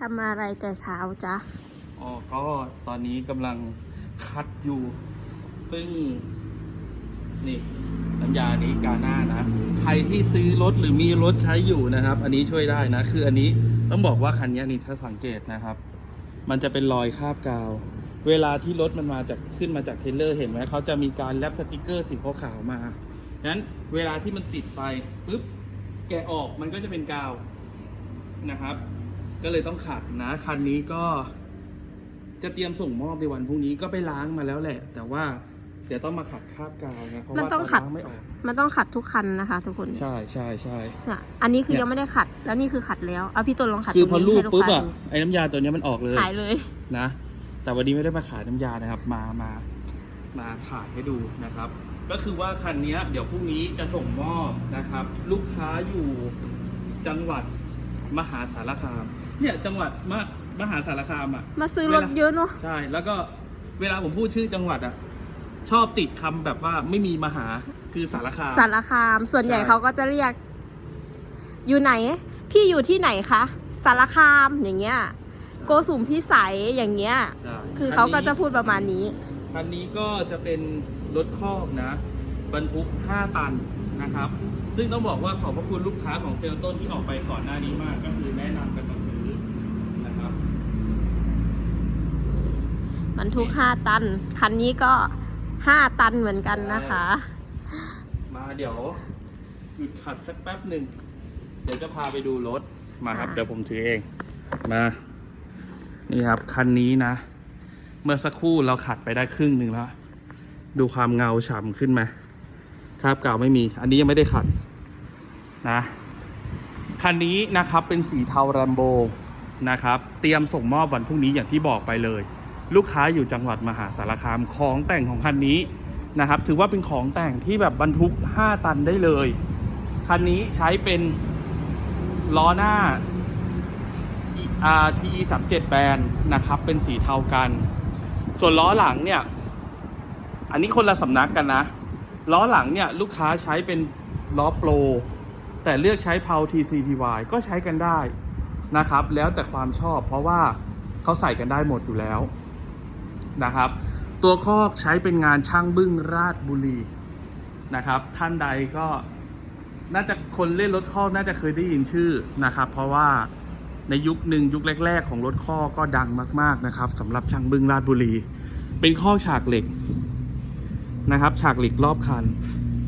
ทำอะไรแต่เช้าจ๊ะ อ๋อ ก็ตอนนี้กำลังคัดอยู่ ซึ่ง นี่น้ำยานี้กาหน้านะ ใครที่ซื้อรถหรือมีรถใช้อยู่นะครับ อันนี้ช่วยได้นะ คืออันนี้ต้องบอกว่าคันนี้นี่ถ้าสังเกตนะครับ มันจะเป็นรอยคราบกาว เวลาที่รถมันมาจากขึ้นมาจากเทเลอร์เห็นไหมเขาจะมีการแรปสติกเกอร์สีขาวๆมานั้นเวลาที่มันติดไปปุ๊บแกะออกมันก็จะเป็นกาวนะครับ ก็เลยต้องขัดนะ คันนี้ก็จะเตรียมส่งมอบในวันพรุ่งนี้ก็ไปล้างมาแล้วแหละ แต่ว่าเดี๋ยวต้องมาขัดคราบกาวนะเพราะมันว่าต้องขัด ล้างไม่ออก มันต้องขัดทุกคันนะคะ ทุกคนใช่ใช่ใช่ น่ะอันนี้คือเนี่ย ยังไม่ได้ขัด แล้วนี่คือขัดแล้วเอาพี่ตุลลองขัดคือตพรองนี้รูปให้ลูกปุ๊บค้าอะดูไอ้น้ำยาตัวเนี้ยมันออกเลย หายเลย นะแต่วันนี้ไม่ได้มาขายน้ำยานะครับ มามามาถ่ายให้ดูนะครับ ก็คือว่าคันเนี้ยเดี๋ยวพรุ่งนี้จะส่งมอบนะครับ ลูกค้าอยู่จังหวัด มหาสารคาม เนี่ยจังหวัดมมหาสารคามอะมาซื้อรถเยอะเนาะใช่ แล้วก็เวลาผมพูดชื่อจังหวัดอะ ชอบติดคำแบบว่าไม่มีมหาคือสารคาม สารคาม ส่วนใหญ่ใช่เขาก็จะเรียก อยู่ไหน พี่อยู่ที่ไหนคะสารคามอย่างเงี้ย โกสุมพิสัยอย่างเงี้ยใช่คือเขาก็จะพูดประมาณนี้คันนี้ก็จะเป็นรถคอกนะ บรรทุก 5 ตันนะครับ ซึ่งต้องบอกว่าขอบพระคุณลูกค้าของเซลล์ต้นที่ออกไปก่อนหน้านี้มาก ก็คือแนะนำกันมาซื้อนะครับ บรรทุกห้าตัน คันนี้ก็ห้าตันเหมือนกันนะคะ มาเดี๋ยวหยุดขัดสักแป๊บหนึ่ง เดี๋ยวจะพาไปดูรถมาครับอ่าเดี๋ยวผมถือเอง มา นี่ครับ คันนี้นะ เมื่อสักครู่เราขัดไปได้ครึ่งหนึ่งแล้ว ดูความเงาฉ่ำขึ้นไหมคราบเก่าไม่มี อันนี้ยังไม่ได้ขัด นะคันนี้นะครับเป็นสีเทาแรมโบนะครับ เตรียมส่งมอบวันพรุ่งนี้อย่างที่บอกไปเลย ลูกค้าอยู่จังหวัดมหาสารคามของแต่งของคันนี้นะครับ ถือว่าเป็นของแต่งที่แบบบรรทุก 5 ตันได้เลย คันนี้ใช้เป็นล้อหน้า RTE 37แบนนะครับ เป็นสีเทากัน ส่วนล้อหลังเนี่ย อันนี้คนละสำนักกันนะ ล้อหลังเนี่ยลูกค้าใช้เป็นล้อโปร แต่เลือกใช้เพา TCPY ก็ใช้กันได้นะครับ แล้วแต่ความชอบเพราะว่าเขาใส่กันได้หมดอยู่แล้วนะครับ ตัวคอกใช้เป็นงานช่างบึ้งราชบุรีนะครับ ท่านใดก็น่าจะคนเล่นรถคอกน่าจะเคยได้ยินชื่อนะครับ เพราะว่าในยุคหนึ่งยุคแรก ๆ ของรถคอกก็ดังมาก ๆนะครับสำหรับช่างบึ้งราชบุรี เป็นข้อฉากเหล็กนะครับ ฉากเหล็กรอบคัน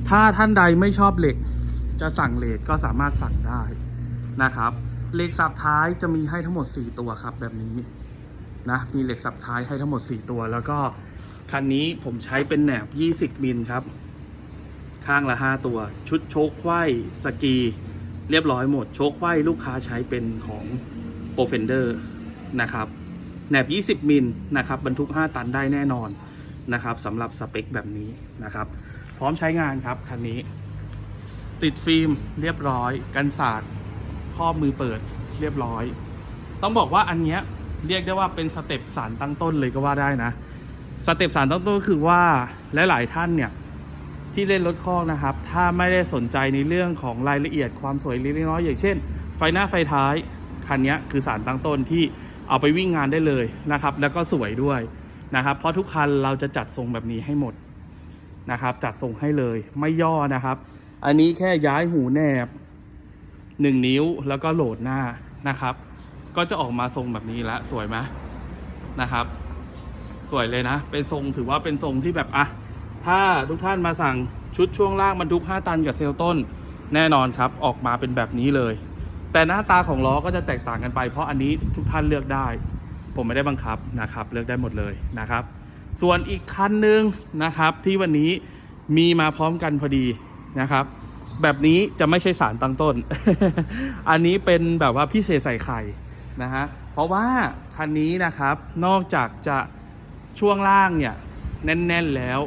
ถ้าท่านใดไม่ชอบเหล็ก จะสั่งเลทก็สามารถสั่งได้นะครับเหล็กสับท้ายจะมีให้ทั้งหมด 4 ตัวครับแบบนี้นะมีเหล็กสับท้ายให้ทั้งหมด 4 ตัว แล้วก็คันนี้ผมใช้เป็นแหนบ 20 มิลครับ ข้างละ 5 ตัว ชุดโชคไขว้สกี เรียบร้อยหมด โชคไขว้ลูกค้าใช้เป็นของโปรเฟนเดอร์นะครับแหนบ 20 มิลนะครับบรรทุก 5 ตันได้แน่นอนนะครับสำหรับสเปคแบบนี้นะครับ พร้อมใช้งานครับคันนี้ ติดฟิล์มเรียบร้อย กันสาดครอมือเปิดเรียบร้อย ต้องบอกว่าอันเนี้ยเรียกได้ว่าเป็นสเต็ปสารตั้งต้นเลยก็ว่าได้นะ สเต็ปสารตั้งต้นก็คือว่าหลายๆท่านเนี่ยที่เล่นรถคอกนะครับ ถ้าไม่ได้สนใจในเรื่องของรายละเอียดความสวยเล็กน้อยอย่างเช่น ไฟหน้าไฟท้ายคันนี้คือสารตั้งต้นที่เอาไปวิ่งงานได้เลยนะครับ แล้วก็สวยด้วยนะครับ เพราะทุกคันเราจะจัดทรงแบบนี้ให้หมดนะครับ จัดทรงให้เลยไม่ย่อนะครับ อันนี้แค่ย้ายหูแนบ 1 นิ้วแล้วก็โหลดหน้านะครับ ก็จะออกมาทรงแบบนี้ละสวยไหมนะครับ สวยเลยนะ เป็นทรงถือว่าเป็นทรงที่แบบอะถ้าทุกท่านมาสั่งชุดช่วงล่างบรรทุก 5 ตันกับเซลลต้น แน่นอนครับออกมาเป็นแบบนี้เลย แต่หน้าตาของล้อก็จะแตกต่างกันไป เพราะอันนี้ทุกท่านเลือกได้ ผมไม่ได้บังคับนะครับ เลือกได้หมดเลยนะครับ ส่วนอีกคันหนึ่งนะครับที่วันนี้มีมาพร้อมกันพอดี นะครับ แบบนี้จะไม่ใช่สารตั้งต้น อันนี้เป็นแบบว่าพิเศษใส่ไข่นะฮะเพราะว่าคันนี้นะครับนอกจากจะช่วงล่างเนี่ยแน่นๆแล้ว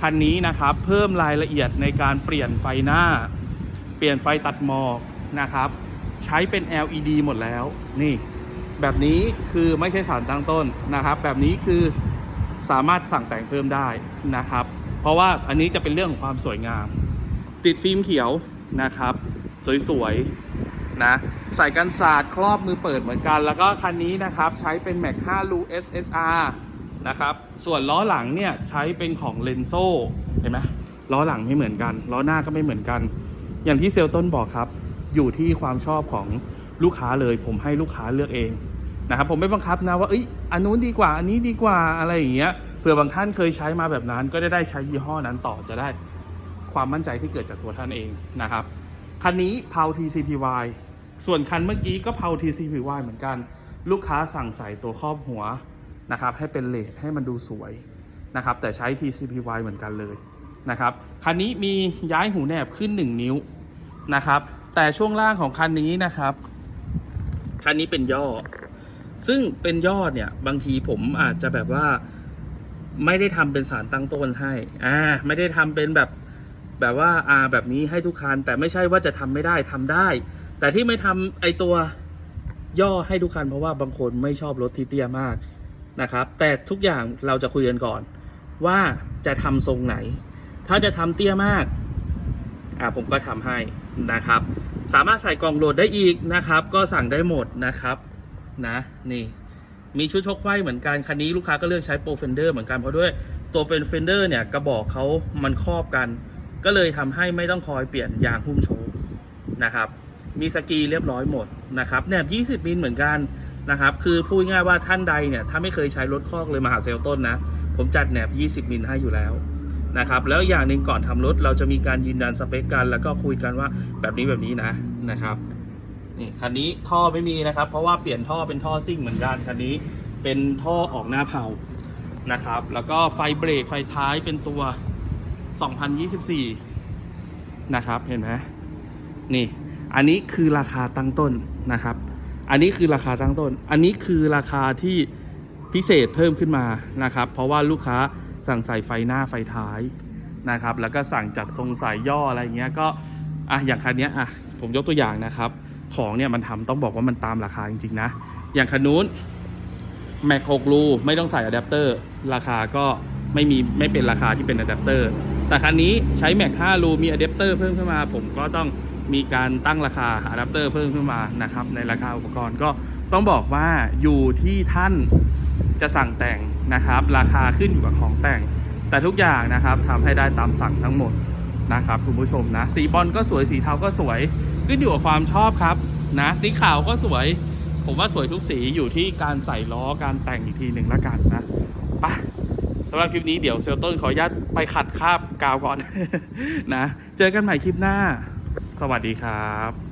คันนี้นะครับเพิ่มรายละเอียดในการเปลี่ยนไฟหน้า เปลี่ยนไฟตัดหมอกนะครับ ใช้เป็น LED หมดแล้วนี่ แบบนี้คือไม่ใช่สารตั้งต้นนะครับ แบบนี้คือสามารถสั่งแต่งเพิ่มได้นะครับ เพราะว่าอันนี้จะเป็นเรื่องของความสวยงาม ติดฟิล์มเขียวนะครับ สวยๆนะใส่กันศาสตร์ครอบมือเปิดเหมือนกัน แล้วก็คันนี้นะครับใช้เป็น Mac 5 Lu SSR นะครับ ส่วนล้อหลังเนี่ยใช้เป็นของ l e n z o เห็นไหมล้อหลังไม่เหมือนกัน ล้อหน้าก็ไม่เหมือนกัน อย่างที่เซลต้นบอกครับ อยู่ที่ความชอบของลูกค้าเลย ผมให้ลูกค้าเลือกเองนะครับ ผมไม่บังคับนะว่าเอ้ยอันนู้นดีกว่า อันนี้ดีกว่าอะไรอย่างเงี้ยเผื่อบางท่านเคยใช้มาแบบนั้น ก็ได้ได้ใช้ยี่ห้อนั้นต่อจะได้ ความมั่นใจที่เกิดจากตัวท่านเองนะครับ คันนี้เผา TCPY ส่วนคันเมื่อกี้ก็เผา TCPY เหมือนกัน ลูกค้าสั่งใส่ตัวครอบหัวนะครับให้เป็นเลดให้มันดูสวยนะครับแต่ใช้ TCPY เหมือนกันเลยนะครับคันนี้มีย้ายหูแหนบขึ้น 1 นิ้วนะครับแต่ช่วงล่างของคันนี้นะครับ คันนี้เป็นย่อ ซึ่งเป็นย่อเนี่ยบางทีผมอาจจะแบบว่าไม่ได้ทำเป็นสารตั้งต้นให้อ่าไม่ได้ทำเป็นแบบ แบบว่าอ่าแบบนี้ให้ทุกคัน แต่ไม่ใช่ว่าจะทำไม่ได้ทำได้ แต่ที่ไม่ทำไอตัวย่อให้ทุกคัน เพราะว่าบางคนไม่ชอบรถที่เตี้ยมากนะครับ แต่ทุกอย่างเราจะคุยกันก่อน ว่าจะทำทรงไหน ถ้าจะทำเตี้ยมากอ่าผมก็ทำให้นะครับ สามารถใส่กล่องโหลดได้อีกนะครับ ก็สั่งได้หมดนะครับนะนี่มีชุดชกไขว้เหมือนกัน คันนี้ลูกค้าก็เลือกใช้โปรเฟนเดอร์เหมือนกัน เพราะด้วยตัวเป็นเฟนเดอร์เนี่ย กระบอกเขามันครอบกัน ก็เลยทำให้ไม่ต้องคอยเปลี่ยนยางหุ้มโชว์นะครับ มีสกีเรียบร้อยหมดนะครับแหนบ20 มิลเหมือนกันนะครับ คือพูดง่ายว่าท่านใดเนี่ยถ้าไม่เคยใช้รถคอกเลยมาหาเซลต้นนะ ผมจัดแหนบ 20 มิลให้อยู่แล้วนะครับ แล้วอย่างหนึ่งก่อนทำรถเราจะมีการยืนยันสเปคกัน แล้วก็คุยกันว่าแบบนี้แบบนี้นะนะครับนี่คันนี้ท่อไม่มีนะครับ เพราะว่าเปลี่ยนท่อเป็นท่อซิ่งเหมือนกันคันนี้เป็นท่อออกหน้าเผานะครับ แล้วก็ไฟเบรกไฟท้ายเป็นตัว 2024 นะครับเห็นไหมนี่ อันนี้คือราคาตั้งต้นนะครับ อันนี้คือราคาตั้งต้น อันนี้คือราคาที่พิเศษเพิ่มขึ้นมานะครับ เพราะว่าลูกค้าสั่งใส่ไฟหน้าไฟท้ายนะครับ แล้วก็สั่งจัดทรงสายย่ออะไรเงี้ยก็อะอย่างคันนี้อะผมยกตัวอย่างนะครับ ของเนี่ยมันทำต้องบอกว่ามันตามราคาจริงๆนะ อย่างคันนู้นแม็ก6รูไม่ต้องใส่อะแดปเตอร์ราคาก็ไม่มีไม่เป็นราคาที่เป็นอะแดปเตอร์ แต่คันนี้ใช้แม็ก5รูมีอะแดปเตอร์เพิ่มขึ้นมา ผมก็ต้องมีการตั้งราคาอะแดปเตอร์เพิ่มขึ้นมานะครับในราคาอุปกรณ์ก็ต้องบอกว่าอยู่ที่ท่านจะสั่งแต่งนะครับ ราคาขึ้นอยู่กับของแต่ง แต่ทุกอย่างนะครับทำให้ได้ตามสั่งทั้งหมดนะครับคุณผู้ชมนะสีบอลก็สวยสีเทาก็สวย ขึ้นอยู่กับความชอบครับนะสีขาวก็สวย ผมว่าสวยทุกสีอยู่ที่การใส่ล้อการแต่งอีกทีหนึ่งแล้วกันนะไปะ สำหรับคลิปนี้เดี๋ยวเซลต้นขออนุญาตไปขัดคราบกาวก่อนนะ เจอกันใหม่คลิปหน้า สวัสดีครับ